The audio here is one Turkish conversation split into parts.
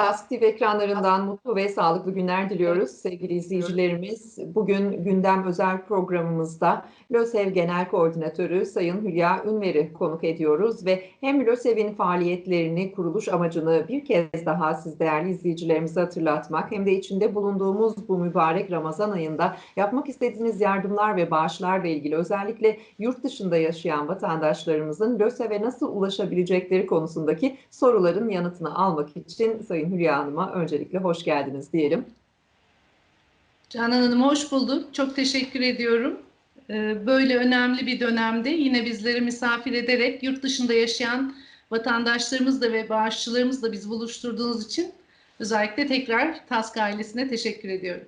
tá? Task TV ekranlarından mutlu ve sağlıklı günler diliyoruz sevgili izleyicilerimiz. Bugün gündem özel programımızda LÖSEV Genel Koordinatörü Sayın Hülya Ünver'i konuk ediyoruz ve hem LÖSEV'in faaliyetlerini, kuruluş amacını bir kez daha siz değerli izleyicilerimize hatırlatmak hem de içinde bulunduğumuz bu mübarek Ramazan ayında yapmak istediğiniz yardımlar ve bağışlarla ilgili özellikle yurt dışında yaşayan vatandaşlarımızın LÖSEV'e nasıl ulaşabilecekleri konusundaki soruların yanıtını almak için Sayın Hülya Hanım'a öncelikle hoş geldiniz diyelim. Canan Hanım hoş bulduk. Çok teşekkür ediyorum. Ee, Böyle önemli bir dönemde yine bizleri misafir ederek yurt dışında yaşayan vatandaşlarımızla ve bağışçılarımızla bizi buluşturduğunuz için özellikle tekrar TASK ailesine teşekkür ediyorum.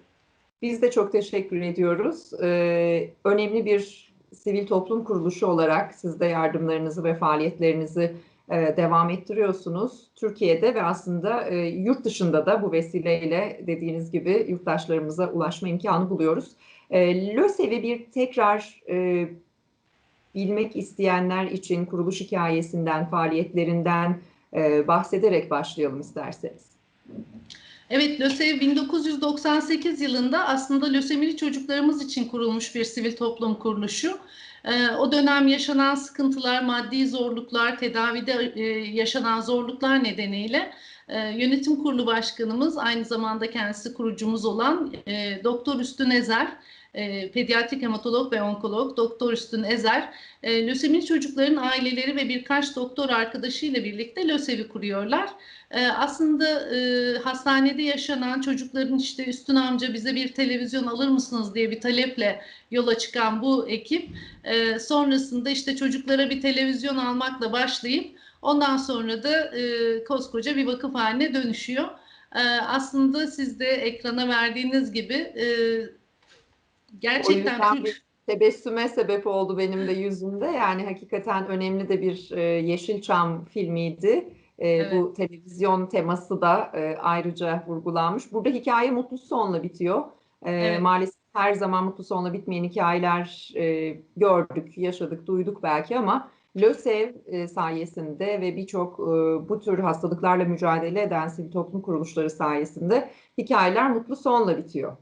Biz de çok teşekkür ediyoruz. Ee, önemli bir sivil toplum kuruluşu olarak siz de yardımlarınızı ve faaliyetlerinizi e, devam ettiriyorsunuz. Türkiye'de ve aslında e, yurt dışında da bu vesileyle dediğiniz gibi yurttaşlarımıza ulaşma imkanı buluyoruz. E, LÖSEV'i bir tekrar e, bilmek isteyenler için kuruluş hikayesinden, faaliyetlerinden bahsederek başlayalım isterseniz. Evet, LÖSEV 1998 yılında aslında lösemili çocuklarımız için kurulmuş bir sivil toplum kuruluşu. Ee, o dönem yaşanan sıkıntılar, maddi zorluklar, tedavide e, yaşanan zorluklar nedeniyle e, yönetim kurulu başkanımız aynı zamanda kendisi kurucumuz olan e, Doktor Üstün Ezer, e, pediatrik hematolog ve onkolog Doktor Üstün Ezer, e, lösemili çocukların aileleri ve birkaç doktor arkadaşıyla birlikte LÖSEV'i kuruyorlar. E, aslında e, hastanede yaşanan çocukların işte Üstün amca bize bir televizyon alır mısınız diye bir taleple yola çıkan bu ekip e, sonrasında işte çocuklara bir televizyon almakla başlayıp ondan sonra da e, koskoca bir vakıf haline dönüşüyor. E, aslında siz de ekrana verdiğiniz gibi e, gerçekten O yüzden bir tebessüme sebep oldu benim de yüzümde. Yani hakikaten önemli de bir e, Yeşilçam filmiydi. E, Evet. Bu televizyon teması da e, ayrıca vurgulanmış. Burada hikaye mutlu sonla bitiyor. E, Evet. Maalesef her zaman mutlu sonla bitmeyen hikayeler e, gördük, yaşadık, duyduk belki ama LÖSEV e, sayesinde ve birçok e, bu tür hastalıklarla mücadele eden sivil toplum kuruluşları sayesinde hikayeler mutlu sonla bitiyor.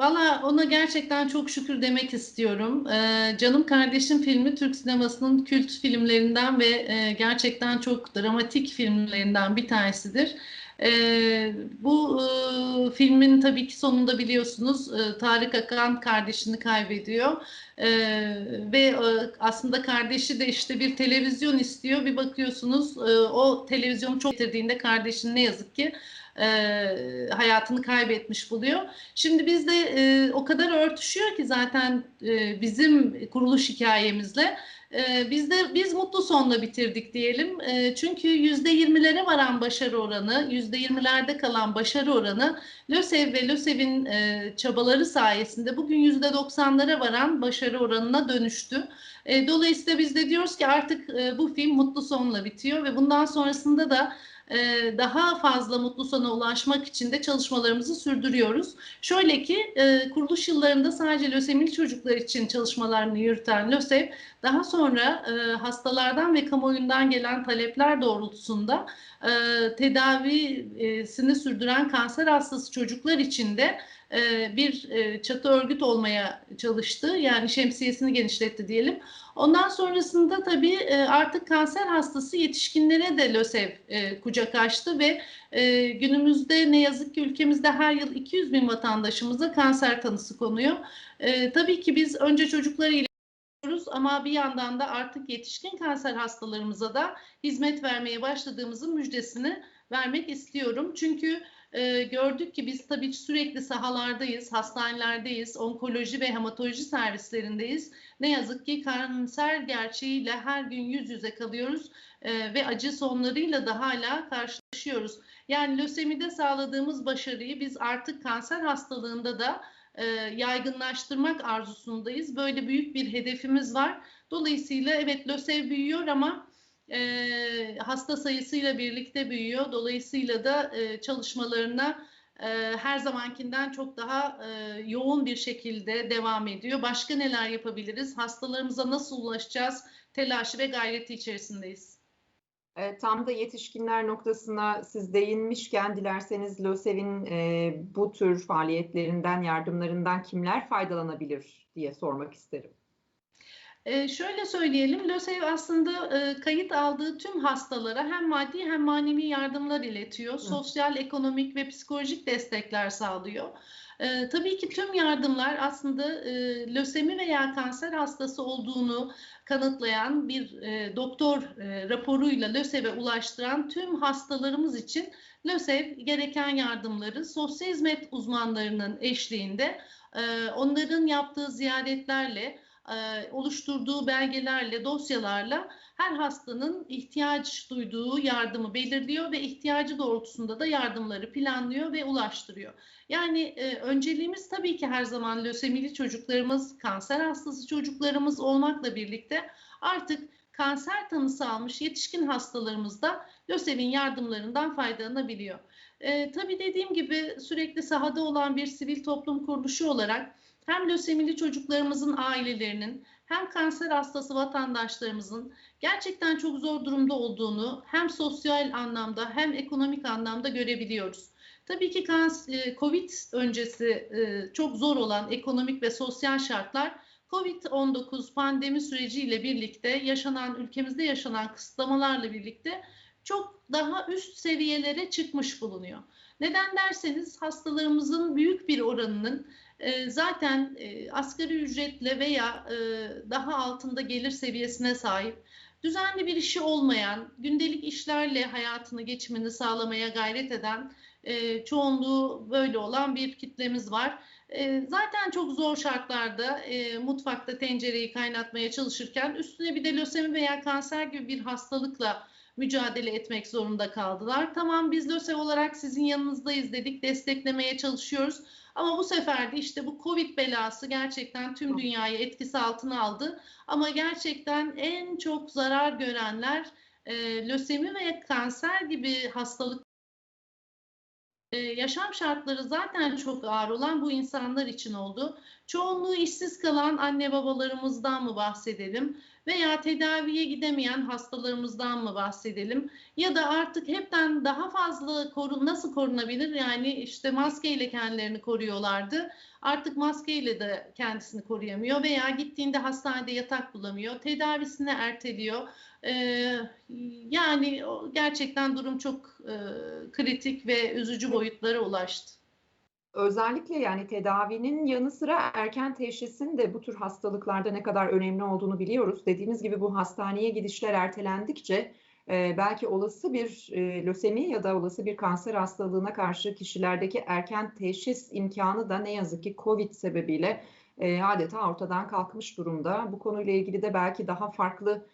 Valla ona gerçekten çok şükür demek istiyorum. Ee, Canım Kardeşim filmi Türk sinemasının kült filmlerinden ve e, gerçekten çok dramatik filmlerinden bir tanesidir. Ee, bu e, filmin tabii ki sonunda biliyorsunuz e, Tarık Akan kardeşini kaybediyor. Ee, ve e, aslında kardeşi de işte bir televizyon istiyor. Bir bakıyorsunuz e, o televizyonu çok getirdiğinde kardeşin ne yazık ki e, hayatını kaybetmiş buluyor. Şimdi bizde e, o kadar örtüşüyor ki zaten e, bizim kuruluş hikayemizle. E, biz de biz mutlu sonla bitirdik diyelim. E, çünkü yüzde yirmilere varan başarı oranı, yüzde yirmilerde kalan başarı oranı LÖSEV ve LÖSEV'in e, çabaları sayesinde bugün yüzde doksanlara varan başarı oranına dönüştü. E, dolayısıyla biz de diyoruz ki artık e, bu film mutlu sonla bitiyor ve bundan sonrasında da e, daha fazla mutlu sona ulaşmak için de çalışmalarımızı sürdürüyoruz. Şöyle ki e, kuruluş yıllarında sadece lösemili çocuklar için çalışmalarını yürüten LÖSEV daha sonra e, hastalardan ve kamuoyundan gelen talepler doğrultusunda e, tedavisini sürdüren kanser hastası çocuklar için de e, bir e, çatı örgüt olmaya çalıştı. Yani şemsiyesini genişletti diyelim. Ondan sonrasında tabii e, artık kanser hastası yetişkinlere de LÖSEV e, kucak açtı ve günümüzde ne yazık ki ülkemizde her yıl 200 bin vatandaşımıza kanser tanısı konuyor. Tabii ki biz önce çocukları iyileştiriyoruz ama bir yandan da artık yetişkin kanser hastalarımıza da hizmet vermeye başladığımızın müjdesini vermek istiyorum. Çünkü e, gördük ki biz tabii sürekli sahalardayız, hastanelerdeyiz, onkoloji ve hematoloji servislerindeyiz. Ne yazık ki kanser gerçeğiyle her gün yüz yüze kalıyoruz e, ve acı sonlarıyla da hala karşılaşıyoruz. Yani lösemide sağladığımız başarıyı biz artık kanser hastalığında da e, yaygınlaştırmak arzusundayız. Böyle büyük bir hedefimiz var. Dolayısıyla evet lösev büyüyor ama e, hasta sayısıyla birlikte büyüyor. Dolayısıyla da e, çalışmalarına e, her zamankinden çok daha e, yoğun bir şekilde devam ediyor. Başka neler yapabiliriz? Hastalarımıza nasıl ulaşacağız? Telaşı ve gayreti içerisindeyiz. E, tam da yetişkinler noktasına siz değinmişken dilerseniz LÖSEV'in e, bu tür faaliyetlerinden, yardımlarından kimler faydalanabilir diye sormak isterim. E, şöyle söyleyelim, LÖSEV aslında e, kayıt aldığı tüm hastalara hem maddi hem manevi yardımlar iletiyor. Hı. Sosyal, ekonomik ve psikolojik destekler sağlıyor. E, tabii ki tüm yardımlar aslında e, lösemi veya kanser hastası olduğunu kanıtlayan bir e, doktor e, raporuyla LÖSEV'e ulaştıran tüm hastalarımız için LÖSEV gereken yardımları sosyal hizmet uzmanlarının eşliğinde e, onların yaptığı ziyaretlerle e, oluşturduğu belgelerle, dosyalarla her hastanın ihtiyaç duyduğu yardımı belirliyor ve ihtiyacı doğrultusunda da yardımları planlıyor ve ulaştırıyor. Yani e, önceliğimiz tabii ki her zaman lösemili çocuklarımız, kanser hastası çocuklarımız olmakla birlikte artık kanser tanısı almış yetişkin hastalarımız da LÖSEV'in yardımlarından faydalanabiliyor. E, tabii dediğim gibi sürekli sahada olan bir sivil toplum kuruluşu olarak hem lösemili çocuklarımızın ailelerinin hem kanser hastası vatandaşlarımızın gerçekten çok zor durumda olduğunu hem sosyal anlamda hem ekonomik anlamda görebiliyoruz. Tabii ki e, Covid öncesi e, çok zor olan ekonomik ve sosyal şartlar Covid-19 pandemi süreciyle birlikte yaşanan ülkemizde yaşanan kısıtlamalarla birlikte çok daha üst seviyelere çıkmış bulunuyor. Neden derseniz hastalarımızın büyük bir oranının e, zaten e, asgari ücretle veya e, daha altında gelir seviyesine sahip, düzenli bir işi olmayan, gündelik işlerle hayatını geçimini sağlamaya gayret eden, e, çoğunluğu böyle olan bir kitlemiz var. E, zaten çok zor şartlarda mutfakta tencereyi kaynatmaya çalışırken üstüne bir de lösemi veya kanser gibi bir hastalıkla mücadele etmek zorunda kaldılar. Tamam biz LÖSEV olarak sizin yanınızdayız dedik, desteklemeye çalışıyoruz. Ama bu sefer de işte bu Covid belası gerçekten tüm dünyayı etkisi altına aldı. Ama gerçekten en çok zarar görenler e, lösemi ve kanser gibi hastalık ee, yaşam şartları zaten çok ağır olan bu insanlar için oldu. Çoğunluğu işsiz kalan anne babalarımızdan mı bahsedelim veya tedaviye gidemeyen hastalarımızdan mı bahsedelim? Ya da artık hepten daha fazla korun nasıl korunabilir? Yani işte maskeyle kendilerini koruyorlardı. Artık maskeyle de kendisini koruyamıyor veya gittiğinde hastanede yatak bulamıyor tedavisini erteliyor. Ee, yani gerçekten durum çok e, kritik ve üzücü boyutlara ulaştı. Özellikle yani tedavinin yanı sıra erken teşhisin de bu tür hastalıklarda ne kadar önemli olduğunu biliyoruz. Dediğimiz gibi bu hastaneye gidişler ertelendikçe e, belki olası bir e, lösemi ya da olası bir kanser hastalığına karşı kişilerdeki erken teşhis imkanı da ne yazık ki COVID sebebiyle e, adeta ortadan kalkmış durumda. Bu konuyla ilgili de belki daha farklı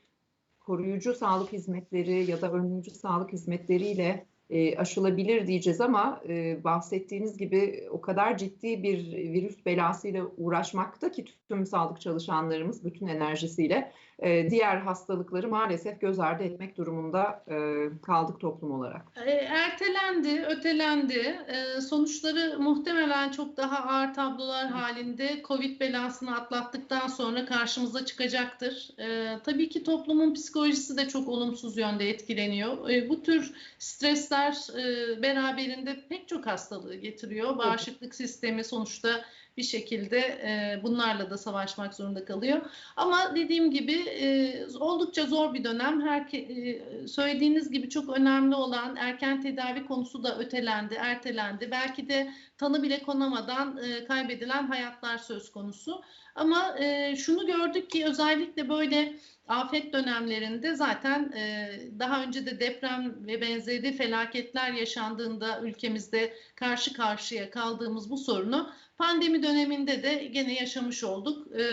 koruyucu sağlık hizmetleri ya da önleyici sağlık hizmetleriyle e, aşılabilir diyeceğiz ama e, bahsettiğiniz gibi o kadar ciddi bir virüs belasıyla uğraşmakta ki tüm sağlık çalışanlarımız bütün enerjisiyle e, diğer hastalıkları maalesef göz ardı etmek durumunda e, kaldık toplum olarak. E, ertelendi, ötelendi. E, sonuçları muhtemelen çok daha ağır tablolar halinde Covid belasını atlattıktan sonra karşımıza çıkacaktır. E, tabii ki toplumun psikolojisi de çok olumsuz yönde etkileniyor. E, bu tür stresler e, beraberinde pek çok hastalığı getiriyor. Bağışıklık sistemi sonuçta bir şekilde e, bunlarla da savaşmak zorunda kalıyor. Ama dediğim gibi e, oldukça zor bir dönem. Her e, söylediğiniz gibi çok önemli olan erken tedavi konusu da ötelendi, ertelendi. Belki de tanı bile konamadan e, kaybedilen hayatlar söz konusu. Ama e, şunu gördük ki özellikle böyle afet dönemlerinde zaten e, daha önce de deprem ve benzeri felaketler yaşandığında ülkemizde karşı karşıya kaldığımız bu sorunu pandemi döneminde de gene yaşamış olduk. E,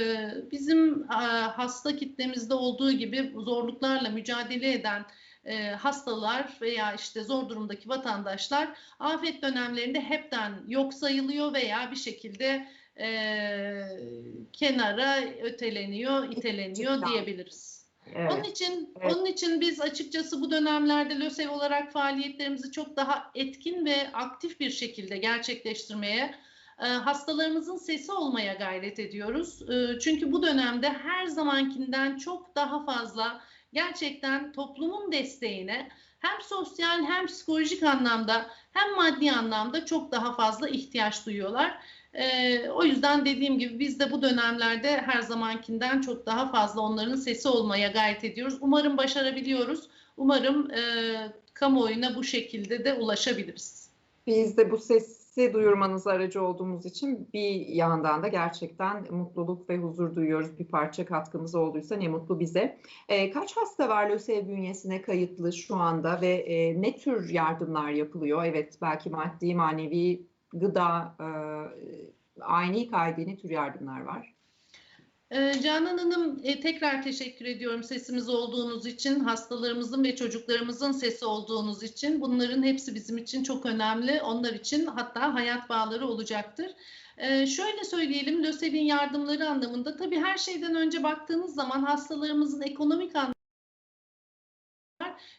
bizim e, hasta kitlemizde olduğu gibi zorluklarla mücadele eden e, hastalar veya işte zor durumdaki vatandaşlar afet dönemlerinde hepten yok sayılıyor veya bir şekilde e, kenara öteleniyor, iteleniyor diyebiliriz. Evet. Onun için evet. onun için biz açıkçası bu dönemlerde LÖSEV olarak faaliyetlerimizi çok daha etkin ve aktif bir şekilde gerçekleştirmeye, e, hastalarımızın sesi olmaya gayret ediyoruz. E, çünkü bu dönemde her zamankinden çok daha fazla gerçekten toplumun desteğine hem sosyal hem psikolojik anlamda hem maddi anlamda çok daha fazla ihtiyaç duyuyorlar. Ee, o yüzden dediğim gibi biz de bu dönemlerde her zamankinden çok daha fazla onların sesi olmaya gayret ediyoruz. Umarım başarabiliyoruz. Umarım e, kamuoyuna bu şekilde de ulaşabiliriz. Biz de bu sesi duyurmanız aracı olduğumuz için bir yandan da gerçekten mutluluk ve huzur duyuyoruz. Bir parça katkımız olduysa ne mutlu bize. E, kaç hasta var LÖSEV bünyesine kayıtlı şu anda ve e, ne tür yardımlar yapılıyor? Evet belki maddi, manevi, gıda, e, aynı kaydı tür yardımlar var? Ee, Canan Hanım e, tekrar teşekkür ediyorum sesimiz olduğunuz için, hastalarımızın ve çocuklarımızın sesi olduğunuz için. Bunların hepsi bizim için çok önemli. Onlar için hatta hayat bağları olacaktır. Ee, şöyle söyleyelim, LÖSEV'in yardımları anlamında tabii her şeyden önce baktığınız zaman hastalarımızın ekonomik anlamda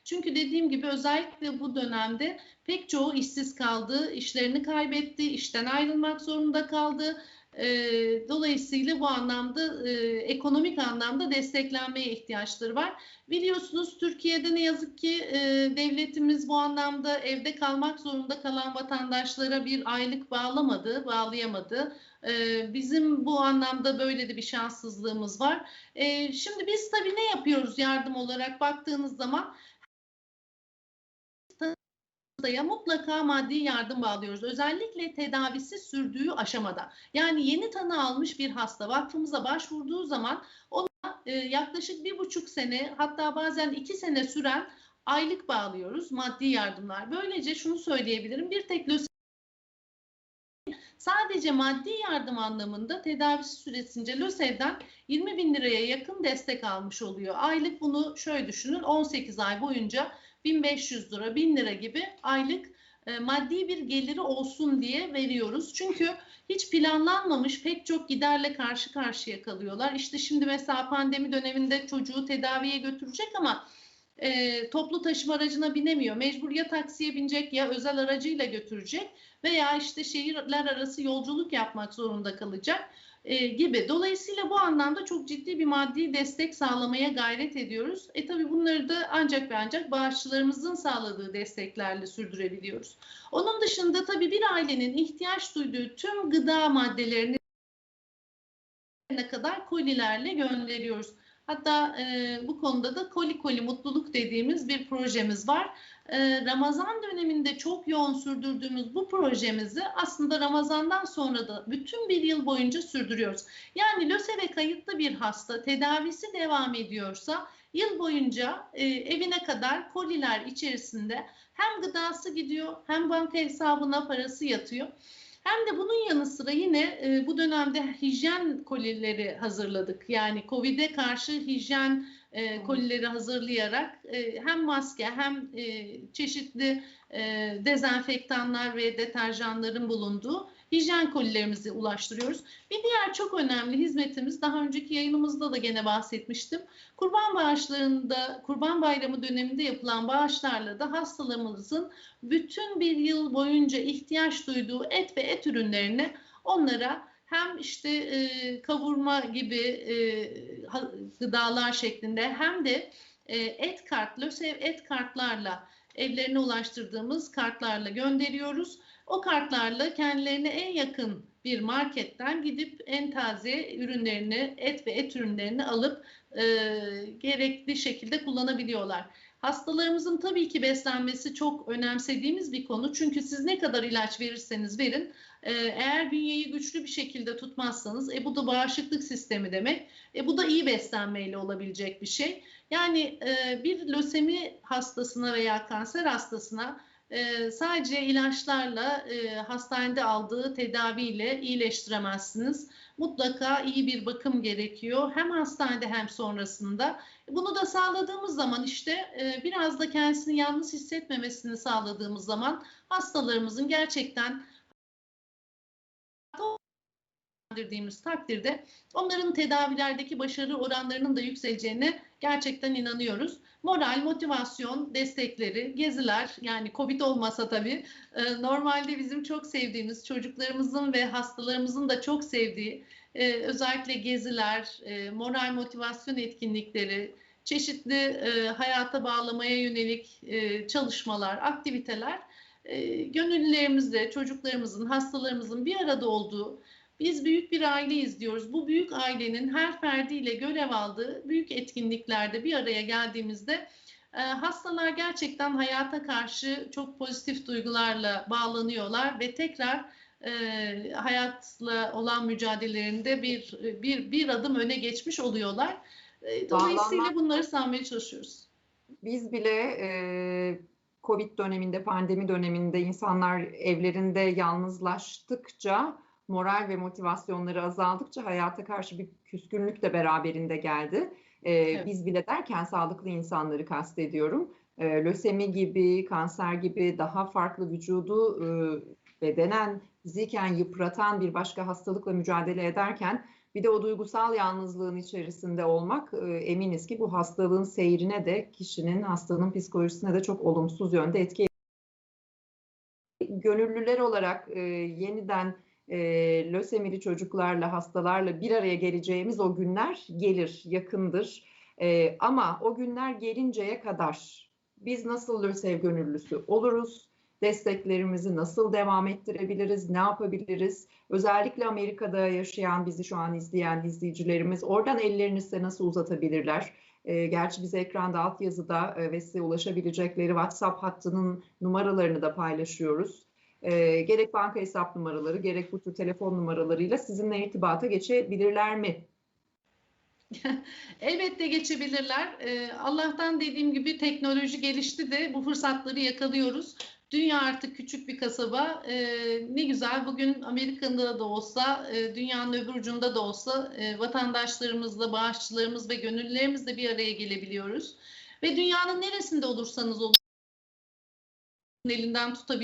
çünkü dediğim gibi özellikle bu dönemde pek çoğu işsiz kaldı, işlerini kaybetti, işten ayrılmak zorunda kaldı. E, dolayısıyla bu anlamda e, ekonomik anlamda desteklenmeye ihtiyaçları var. Biliyorsunuz Türkiye'de ne yazık ki e, devletimiz bu anlamda evde kalmak zorunda kalan vatandaşlara bir aylık bağlamadı, bağlayamadı. E, bizim bu anlamda böyle de bir şanssızlığımız var. E, şimdi biz tabii ne yapıyoruz yardım olarak baktığınız zaman hastaya mutlaka maddi yardım bağlıyoruz. Özellikle tedavisi sürdüğü aşamada. Yani yeni tanı almış bir hasta vakfımıza başvurduğu zaman ona e, yaklaşık bir buçuk sene hatta bazen iki sene süren aylık bağlıyoruz maddi yardımlar. Böylece şunu söyleyebilirim bir tek lösemi sadece maddi yardım anlamında tedavisi süresince LÖSEV'den 20 bin liraya yakın destek almış oluyor. Aylık bunu şöyle düşünün 18 ay boyunca 1500 lira, 1000 lira gibi aylık e, maddi bir geliri olsun diye veriyoruz. Çünkü hiç planlanmamış pek çok giderle karşı karşıya kalıyorlar. İşte şimdi mesela pandemi döneminde çocuğu tedaviye götürecek ama e, toplu taşıma aracına binemiyor. Mecbur ya taksiye binecek ya özel aracıyla götürecek veya işte şehirler arası yolculuk yapmak zorunda kalacak e, gibi. Dolayısıyla bu anlamda çok ciddi bir maddi destek sağlamaya gayret ediyoruz. E tabii bunları da ancak ve ancak bağışçılarımızın sağladığı desteklerle sürdürebiliyoruz. Onun dışında tabii bir ailenin ihtiyaç duyduğu tüm gıda maddelerini ne kadar kolilerle gönderiyoruz. Hatta e, bu konuda da Koli Koli Mutluluk dediğimiz bir projemiz var. E, Ramazan döneminde çok yoğun sürdürdüğümüz bu projemizi aslında Ramazan'dan sonra da bütün bir yıl boyunca sürdürüyoruz. Yani LÖSEV'e kayıtlı bir hasta tedavisi devam ediyorsa yıl boyunca e, evine kadar koliler içerisinde hem gıdası gidiyor hem banka hesabına parası yatıyor. Hem de bunun yanı sıra yine e, bu dönemde hijyen kolileri hazırladık. Yani Covid'e karşı hijyen e, kolileri hazırlayarak e, hem maske hem e, çeşitli e, dezenfektanlar ve deterjanların bulunduğu hijyen kolilerimizi ulaştırıyoruz. Bir diğer çok önemli hizmetimiz daha önceki yayınımızda da gene bahsetmiştim. Kurban bağışlarında, Kurban Bayramı döneminde yapılan bağışlarla da hastalarımızın bütün bir yıl boyunca ihtiyaç duyduğu et ve et ürünlerini onlara hem işte e, kavurma gibi e, gıdalar şeklinde hem de e, et kart, LÖSEV et kartlarla evlerine ulaştırdığımız kartlarla gönderiyoruz. O kartlarla kendilerine en yakın bir marketten gidip en taze ürünlerini, et ve et ürünlerini alıp e, gerekli şekilde kullanabiliyorlar. Hastalarımızın tabii ki beslenmesi çok önemsediğimiz bir konu. Çünkü siz ne kadar ilaç verirseniz verin, e, eğer bünyeyi güçlü bir şekilde tutmazsanız, e, bu da bağışıklık sistemi demek. E, bu da iyi beslenmeyle olabilecek bir şey. Yani e, bir lösemi hastasına veya kanser hastasına e, sadece ilaçlarla e, hastanede aldığı tedaviyle iyileştiremezsiniz. Mutlaka iyi bir bakım gerekiyor. Hem hastanede hem sonrasında. Bunu da sağladığımız zaman işte e, biraz da kendisini yalnız hissetmemesini sağladığımız zaman hastalarımızın gerçekten dediğimiz takdirde onların tedavilerdeki başarı oranlarının da yükseleceğine gerçekten inanıyoruz. Moral, motivasyon destekleri, geziler yani Covid olmasa tabii e, normalde bizim çok sevdiğimiz çocuklarımızın ve hastalarımızın da çok sevdiği e, özellikle geziler, e, moral motivasyon etkinlikleri, çeşitli e, hayata bağlamaya yönelik e, çalışmalar, aktiviteler e, gönüllülerimizle, çocuklarımızın, hastalarımızın bir arada olduğu, biz büyük bir aileyiz diyoruz. Bu büyük ailenin her ferdiyle görev aldığı büyük etkinliklerde bir araya geldiğimizde e, hastalar gerçekten hayata karşı çok pozitif duygularla bağlanıyorlar ve tekrar e, hayatla olan mücadelelerinde bir bir bir adım öne geçmiş oluyorlar. E, dolayısıyla bunları sağlamaya çalışıyoruz. Biz bile e, Covid döneminde, pandemi döneminde insanlar evlerinde yalnızlaştıkça, moral ve motivasyonları azaldıkça hayata karşı bir küskünlük de beraberinde geldi. E, Biz bile derken sağlıklı insanları kastediyorum. E, lösemi gibi, kanser gibi daha farklı vücudu e, bedenen, fiziken yıpratan bir başka hastalıkla mücadele ederken bir de o duygusal yalnızlığın içerisinde olmak e, eminiz ki bu hastalığın seyrine de kişinin hastalığın psikolojisine de çok olumsuz yönde etki Gönüllüler olarak e, yeniden e, lösemili çocuklarla, hastalarla bir araya geleceğimiz o günler gelir, yakındır. E, ama o günler gelinceye kadar biz nasıl lösev gönüllüsü oluruz? Desteklerimizi nasıl devam ettirebiliriz? Ne yapabiliriz? Özellikle Amerika'da yaşayan, bizi şu an izleyen izleyicilerimiz oradan ellerini size nasıl uzatabilirler? Gerçi biz ekranda altyazıda e, ve size ulaşabilecekleri WhatsApp hattının numaralarını da paylaşıyoruz. E, gerek banka hesap numaraları, gerek bu tür telefon numaralarıyla sizinle irtibata geçebilirler mi? Elbette geçebilirler. Ee, Allah'tan dediğim gibi teknoloji gelişti de bu fırsatları yakalıyoruz. Dünya artık küçük bir kasaba. Ee, ne güzel bugün Amerika'da da olsa, e, dünyanın öbür ucunda da olsa e, vatandaşlarımızla, bağışçılarımız ve gönüllülerimizle bir araya gelebiliyoruz. Ve dünyanın neresinde olursanız olun elinden tutabilirsiniz.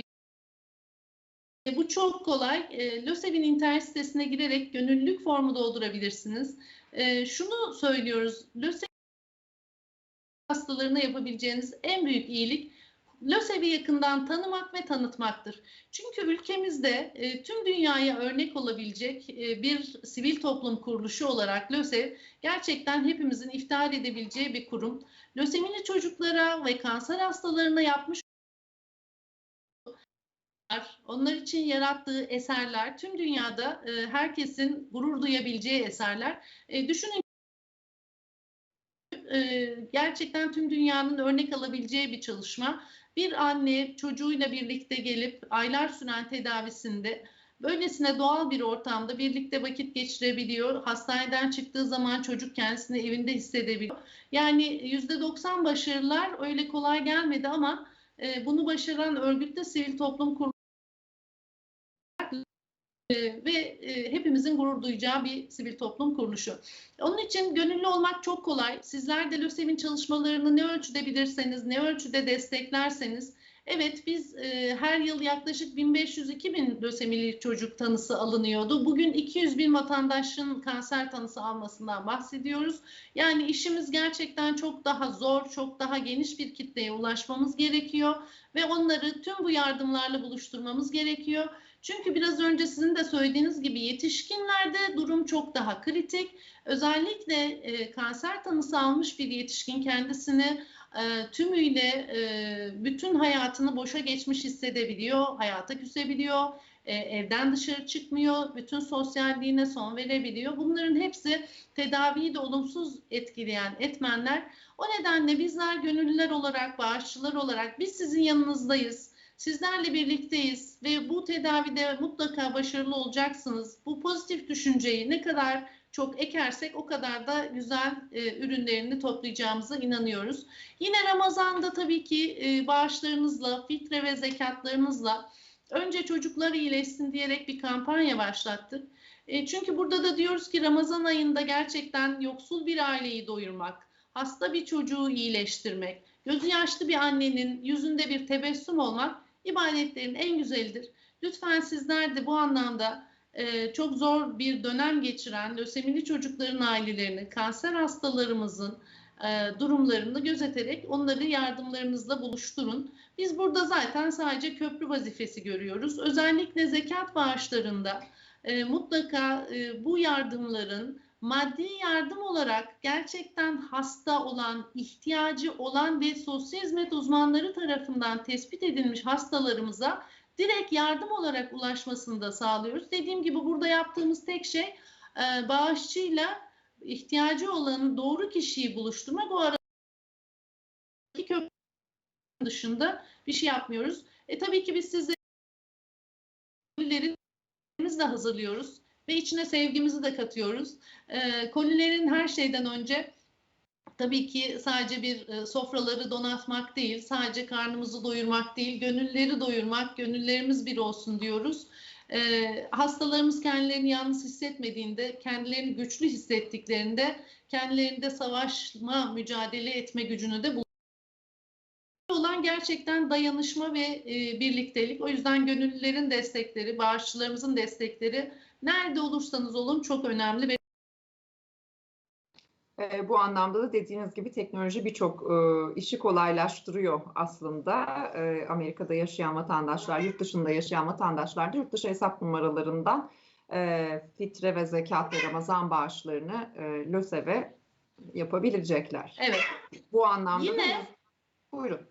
E, bu çok kolay. E, LÖSEV'in internet sitesine girerek gönüllülük formu doldurabilirsiniz. E, şunu söylüyoruz. LÖSEV hastalarına yapabileceğiniz en büyük iyilik LÖSEV'i yakından tanımak ve tanıtmaktır. Çünkü ülkemizde e, tüm dünyaya örnek olabilecek e, bir sivil toplum kuruluşu olarak LÖSEV gerçekten hepimizin iftihar edebileceği bir kurum. Lösemili çocuklara ve kanser hastalarına yapmış onlar için yarattığı eserler tüm dünyada e, herkesin gurur duyabileceği eserler. E, düşünün e, gerçekten tüm dünyanın örnek alabileceği bir çalışma. Bir anne çocuğuyla birlikte gelip aylar süren tedavisinde böylesine doğal bir ortamda birlikte vakit geçirebiliyor. Hastaneden çıktığı zaman çocuk kendisini evinde hissedebiliyor. Yani %90 başarılar öyle kolay gelmedi ama e, bunu başaran örgütte sivil toplum kuruluşu e, ve e, hepimizin gurur duyacağı bir sivil toplum kuruluşu. Onun için gönüllü olmak çok kolay. Sizler de LÖSEV'in çalışmalarını ne ölçüde bilirseniz, ne ölçüde desteklerseniz, evet biz e, her yıl yaklaşık 1500-2000 lösemili çocuk tanısı alınıyordu. Bugün 200 bin vatandaşın kanser tanısı almasından bahsediyoruz. Yani işimiz gerçekten çok daha zor, çok daha geniş bir kitleye ulaşmamız gerekiyor ve onları tüm bu yardımlarla buluşturmamız gerekiyor. Çünkü biraz önce sizin de söylediğiniz gibi yetişkinlerde durum çok daha kritik. Özellikle e, kanser tanısı almış bir yetişkin kendisini e, tümüyle e, bütün hayatını boşa geçmiş hissedebiliyor, hayata küsebiliyor, e, evden dışarı çıkmıyor, bütün sosyalliğine son verebiliyor. Bunların hepsi tedaviyi de olumsuz etkileyen etmenler. O nedenle bizler gönüllüler olarak, bağışçılar olarak biz sizin yanınızdayız. Sizlerle birlikteyiz ve bu tedavide mutlaka başarılı olacaksınız. Bu pozitif düşünceyi ne kadar çok ekersek o kadar da güzel e, ürünlerini toplayacağımıza inanıyoruz. Yine Ramazan'da tabii ki e, bağışlarınızla, fitre ve zekatlarınızla önce çocuklar iyileşsin diyerek bir kampanya başlattık. E, çünkü burada da diyoruz ki Ramazan ayında gerçekten yoksul bir aileyi doyurmak, hasta bir çocuğu iyileştirmek, gözü yaşlı bir annenin yüzünde bir tebessüm olmak ibadetlerin en güzelidir. Lütfen sizler de bu anlamda e, çok zor bir dönem geçiren lösemili çocukların ailelerini, kanser hastalarımızın e, durumlarını gözeterek onları yardımlarınızla buluşturun. Biz burada zaten sadece köprü vazifesi görüyoruz. Özellikle zekat bağışlarında e, mutlaka e, bu yardımların maddi yardım olarak gerçekten hasta olan, ihtiyacı olan ve sosyal hizmet uzmanları tarafından tespit edilmiş hastalarımıza direkt yardım olarak ulaşmasını da sağlıyoruz. Dediğim gibi burada yaptığımız tek şey e, bağışçıyla ihtiyacı olanı doğru kişiyi buluşturmak. O aradaki köprü dışında bir şey yapmıyoruz. E tabii ki biz sizlere de hazırlıyoruz ve içine sevgimizi de katıyoruz. E, kolilerin her şeyden önce tabii ki sadece bir e, sofraları donatmak değil, sadece karnımızı doyurmak değil, gönülleri doyurmak, gönüllerimiz bir olsun diyoruz. E, hastalarımız kendilerini yalnız hissetmediğinde, kendilerini güçlü hissettiklerinde, kendilerinde savaşma, mücadele etme gücünü de buluyorlar olan gerçekten dayanışma ve e, birliktelik. O yüzden gönüllülerin destekleri, bağışçılarımızın destekleri nerede olursanız olun çok önemli ve E, bu anlamda da dediğiniz gibi teknoloji birçok e, işi kolaylaştırıyor aslında. E, Amerika'da yaşayan vatandaşlar, yurt dışında yaşayan vatandaşlar da yurt dışı hesap numaralarından e, fitre ve zekat ve Ramazan bağışlarını e, LÖSEV'e yapabilecekler. evet Bu anlamda Yine- da buyurun.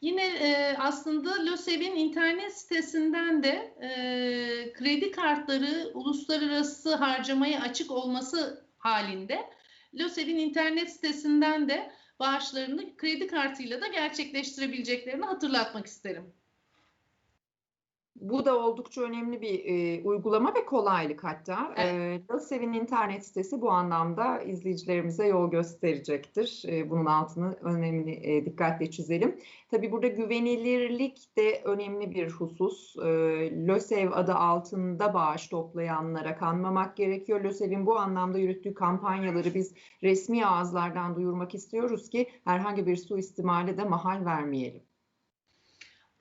Yine e, aslında LÖSEV'in internet sitesinden de e, kredi kartları uluslararası harcamaya açık olması halinde LÖSEV'in internet sitesinden de bağışlarını kredi kartıyla da gerçekleştirebileceklerini hatırlatmak isterim. Bu da oldukça önemli bir e, uygulama ve kolaylık hatta. E, LÖSEV'in internet sitesi bu anlamda izleyicilerimize yol gösterecektir. E, bunun altını önemli e, dikkatle çizelim. Tabii burada güvenilirlik de önemli bir husus. E, LÖSEV adı altında bağış toplayanlara kanmamak gerekiyor. LÖSEV'in bu anlamda yürüttüğü kampanyaları biz resmi ağızlardan duyurmak istiyoruz ki herhangi bir suistimale de mahal vermeyelim.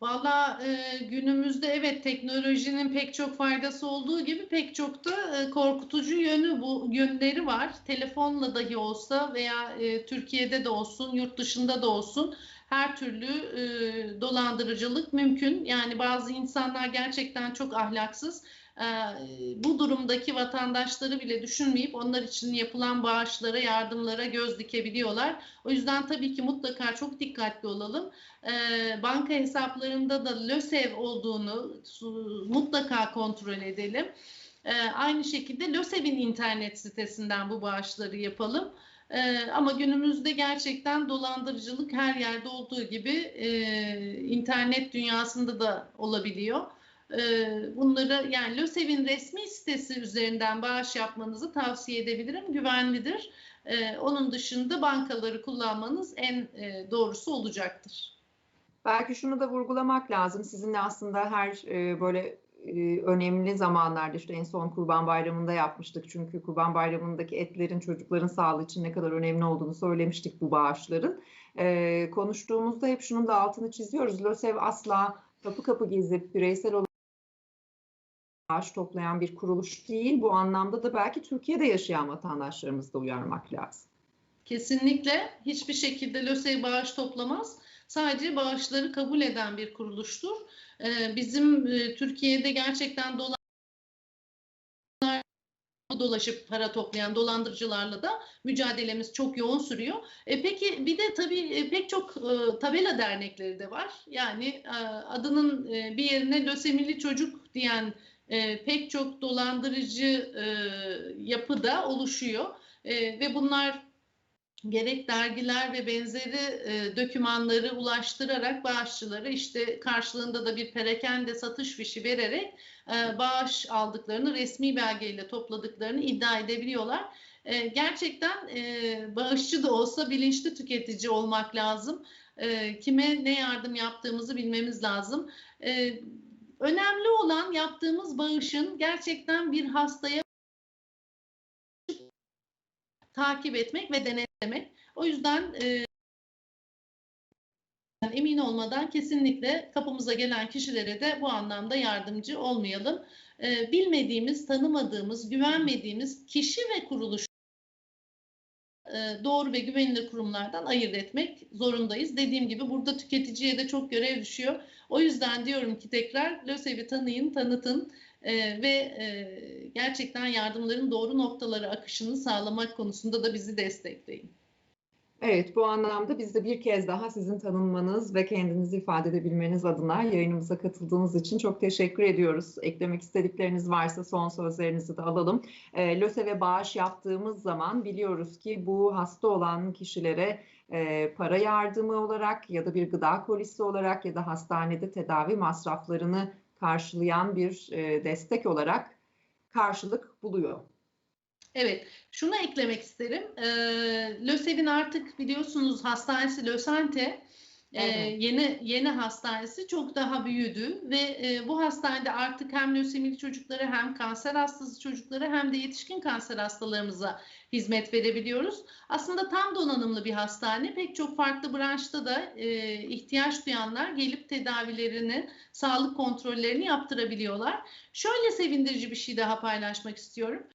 Valla e, günümüzde evet teknolojinin pek çok faydası olduğu gibi pek çok da e, korkutucu yönü bu yönleri var. Telefonla dahi olsa veya e, Türkiye'de de olsun, yurt dışında da olsun her türlü e, dolandırıcılık mümkün. Yani bazı insanlar gerçekten çok ahlaksız. E, bu durumdaki vatandaşları bile düşünmeyip onlar için yapılan bağışlara, yardımlara göz dikebiliyorlar. O yüzden tabii ki mutlaka çok dikkatli olalım. E, banka hesaplarında da LÖSEV olduğunu mutlaka kontrol edelim. E, aynı şekilde LÖSEV'in internet sitesinden bu bağışları yapalım. E, ama günümüzde gerçekten dolandırıcılık her yerde olduğu gibi e, internet dünyasında da olabiliyor. E, bunları yani LÖSEV'in resmi sitesi üzerinden bağış yapmanızı tavsiye edebilirim. Güvenlidir. E, onun dışında bankaları kullanmanız en e, doğrusu olacaktır. Belki şunu da vurgulamak lazım. Sizinle aslında her e, böyle e, önemli zamanlarda işte en son Kurban Bayramı'nda yapmıştık. Çünkü Kurban Bayramı'ndaki etlerin çocukların sağlığı için ne kadar önemli olduğunu söylemiştik bu bağışların. Konuştuğumuzda hep şunun da altını çiziyoruz. LÖSEV asla kapı kapı gezip bireysel olarak bağış toplayan bir kuruluş değil. Bu anlamda da belki Türkiye'de yaşayan vatandaşlarımızı da uyarmak lazım. Kesinlikle hiçbir şekilde LÖSEV bağış toplamaz. Sadece bağışları kabul eden bir kuruluştur. Ee, bizim e, Türkiye'de gerçekten dolar dolaşıp para toplayan dolandırıcılarla da mücadelemiz çok yoğun sürüyor. E, peki bir de tabii e, pek çok e, tabela dernekleri de var. Yani e, adının e, bir yerine lösemili çocuk diyen e, pek çok dolandırıcı e, yapı da oluşuyor. E, ve bunlar gerek dergiler ve benzeri e, dokümanları ulaştırarak bağışçılara işte karşılığında da bir perakende satış fişi vererek e, bağış aldıklarını resmi belgeyle topladıklarını iddia edebiliyorlar. E, gerçekten e, bağışçı da olsa bilinçli tüketici olmak lazım. E, kime ne yardım yaptığımızı bilmemiz lazım. E, önemli olan yaptığımız bağışın gerçekten bir hastaya takip etmek ve denetlemek. O yüzden e, emin olmadan kesinlikle kapımıza gelen kişilere de bu anlamda yardımcı olmayalım. E, bilmediğimiz, tanımadığımız, güvenmediğimiz kişi ve kuruluş doğru ve güvenilir kurumlardan ayırt etmek zorundayız. Dediğim gibi burada tüketiciye de çok görev düşüyor. O yüzden diyorum ki tekrar LÖSEV'i tanıyın, tanıtın. e, ve e, gerçekten yardımların doğru noktalara akışını sağlamak konusunda da bizi destekleyin. Evet, bu anlamda biz de bir kez daha sizin tanınmanız ve kendinizi ifade edebilmeniz adına yayınımıza katıldığınız için çok teşekkür ediyoruz. Eklemek istedikleriniz varsa son sözlerinizi de alalım. E, LÖSEV'e bağış yaptığımız zaman biliyoruz ki bu hasta olan kişilere e, para yardımı olarak ya da bir gıda kolisi olarak ya da hastanede tedavi masraflarını karşılayan bir e, destek olarak karşılık buluyor. Evet, şunu eklemek isterim. E, LÖSEV'in artık biliyorsunuz hastanesi LÖSANTE evet. e, yeni yeni hastanesi çok daha büyüdü ve e, bu hastanede artık hem lösemili çocuklara hem kanser hastası çocuklara hem de yetişkin kanser hastalarımıza hizmet verebiliyoruz. Aslında tam donanımlı bir hastane. Pek çok farklı branşta da e, ihtiyaç duyanlar gelip tedavilerini, sağlık kontrollerini yaptırabiliyorlar. Şöyle sevindirici bir şey daha paylaşmak istiyorum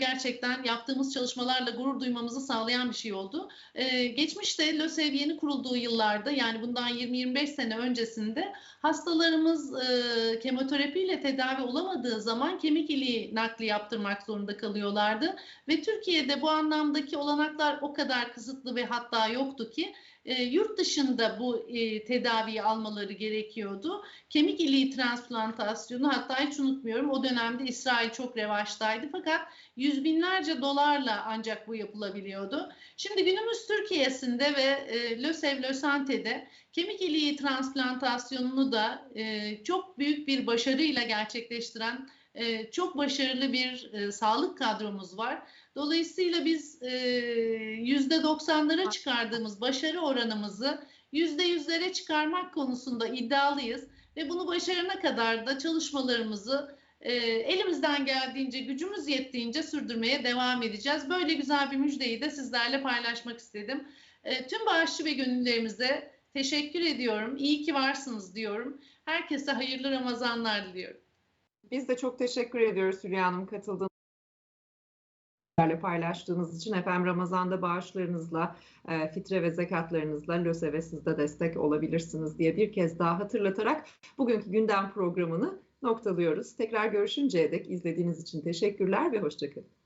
gerçekten yaptığımız çalışmalarla gurur duymamızı sağlayan bir şey oldu. Ee, geçmişte LÖSEV yeni kurulduğu yıllarda yani bundan 20-25 sene öncesinde hastalarımız e, kemoterapiyle tedavi olamadığı zaman kemik iliği nakli yaptırmak zorunda kalıyorlardı. Ve Türkiye'de bu anlamdaki olanaklar o kadar kısıtlı ve hatta yoktu ki e, yurt dışında bu e, tedaviyi almaları gerekiyordu. Kemik iliği transplantasyonu hatta hiç unutmuyorum o dönemde İsrail çok revaçtaydı fakat yüz binlerce dolarla ancak bu yapılabiliyordu. Şimdi günümüz Türkiye'sinde ve e, LÖSEV LÖSANTE'de kemik iliği transplantasyonunu da e, çok büyük bir başarıyla gerçekleştiren e, çok başarılı bir e, sağlık kadromuz var. Dolayısıyla biz e, yüzde doksanlara çıkardığımız başarı oranımızı yüzde yüzlere çıkarmak konusunda iddialıyız ve bunu başarana kadar da çalışmalarımızı e, elimizden geldiğince, gücümüz yettiğince sürdürmeye devam edeceğiz. Böyle güzel bir müjdeyi de sizlerle paylaşmak istedim. E, tüm bağışçı ve gönüllerimize teşekkür ediyorum. İyi ki varsınız diyorum. Herkese hayırlı Ramazanlar diliyorum. Biz de çok teşekkür ediyoruz Hülya Hanım katıldığınız paylaştığınız için efendim Ramazan'da bağışlarınızla, e, fitre ve zekatlarınızla LÖSEV'e siz de destek olabilirsiniz diye bir kez daha hatırlatarak bugünkü gündem programını noktalıyoruz. Tekrar görüşünceye dek izlediğiniz için teşekkürler ve hoşçakalın.